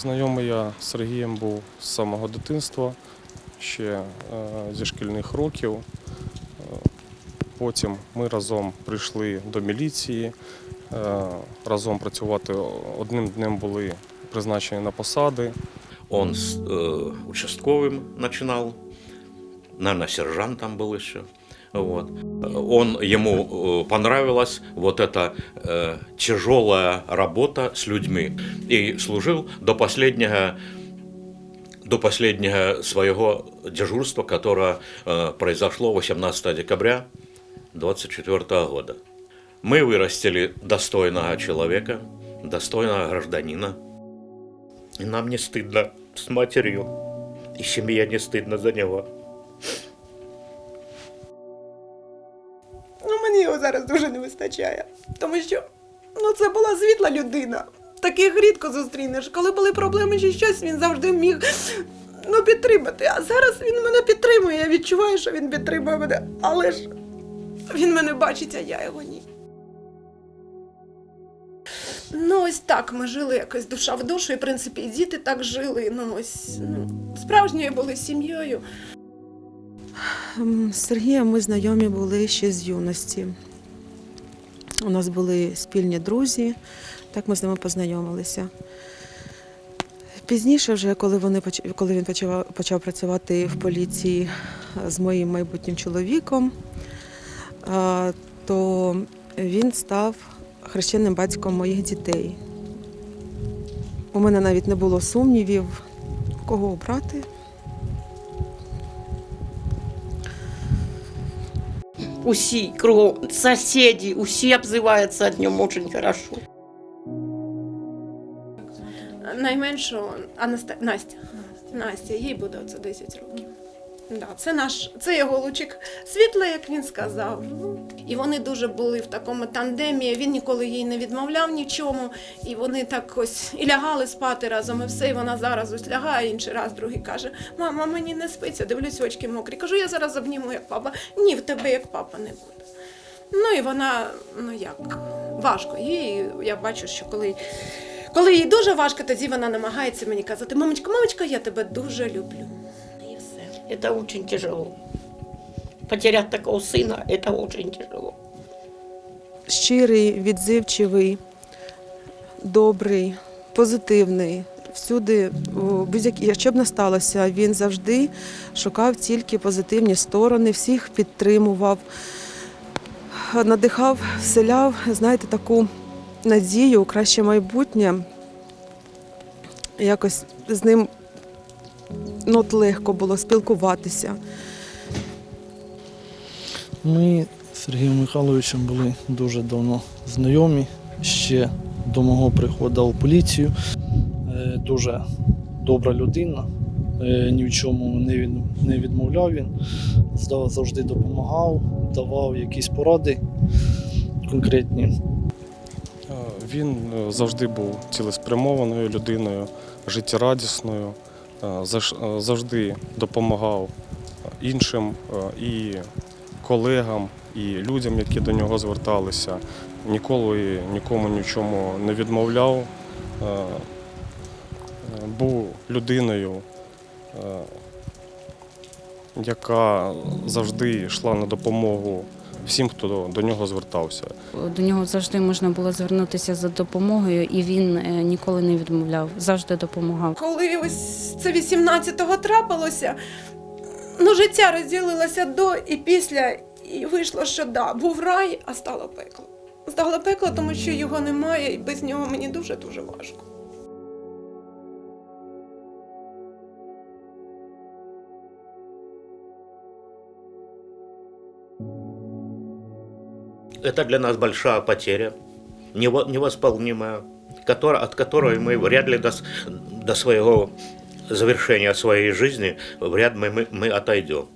Знайомий я з Сергієм був з самого дитинства, ще е, зі шкільних років. Е, Потім ми разом прийшли до міліції, е, разом працювати одним днем були призначені на посади. Он с э, участковым начинал, наверное, сержантом был еще. Вот. Он, ему э, понравилась вот эта э, тяжелая работа с людьми. И служил до последнего, до последнего своего дежурства, которое э, произошло 18 декабря 24 года. Мы вырастили достойного человека, достойного гражданина. И нам не стыдно с матерью. И семье не стыдно за него. Його зараз дуже не вистачає. Тому що ну, це була світла людина. Таких рідко зустрінеш. Коли були проблеми чи щось, він завжди міг ну, підтримати. А зараз він мене підтримує. Я відчуваю, що він підтримує мене. Але ж він мене бачить, а я його ні. Ну, ось так ми жили якось душа в душу, і в принципі і діти так жили. Ну, ось ну, справжньою були сім'єю. М, З Сергієм ми знайомі були ще з юності. У нас були спільні друзі, так ми з ними познайомилися. Пізніше, вже коли, вони, коли він почав, почав працювати в поліції з моїм майбутнім чоловіком, то він став хрещеним батьком моїх дітей. У мене навіть не було сумнівів, кого обрати. Усі кругом сусіди, усі обзиваються о ньому очень хорошо. Найменшу Анаста... Настя. Настя, їй буде оце 10 років. Да, це наш, це його лучик світла, як він сказав. І вони дуже були в такому тандемі. Він ніколи їй не відмовляв нічому. І вони так ось і лягали спати разом, і все. І вона зараз ось лягає, інший раз другий каже: Мама, мені не спиться, дивлюсь, очки мокрі. Кажу, я зараз обніму як папа. Ні, в тебе як папа не буде. Ну і вона, ну як, важко. Їй я бачу, що коли коли їй дуже важко, тоді вона намагається мені казати: мамочка, мамочка, я тебе дуже люблю І все. Это очень тяжело. Потерять такого сына, это очень тяжело. щирий, відзивчивий, добрий, позитивний. Всюди, о, будь-які, що б не сталося, він завжди шукав тільки позитивні сторони, всіх підтримував, надихав, вселяв, знаєте, таку надію у краще майбутнє. Якось з ним ну, от легко було спілкуватися. Ми з Сергієм Михайловичем були дуже давно знайомі, ще до мого приходу в поліцію. Е, Дуже добра людина, е, ні в чому не відмовляв він, завжди допомагав, давав якісь поради конкретні. Е, Він завжди був цілеспрямованою людиною, життєрадісною, завжди допомагав е, іншим е, і колегам, і людям, які до нього зверталися. Ніколи нікому нічому не відмовляв. е, е, Був людиною, е, яка завжди йшла на допомогу всім, хто до- до нього звертався. До нього завжди можна було звернутися за допомогою, і він е, ніколи не відмовляв, завжди допомагав. Коли ось це 18-го трапилося, ну життя розділилося до і після, і вийшло, що да, був рай, а стало пекло. Стало пекло, тому що його немає, і без нього мені дуже-дуже важко. Это для нас большая потеря, нево- невосполнимая, которая, от которой мы вряд ли до, с- до своего завершения своей жизни вряд ли мы, мы отойдем.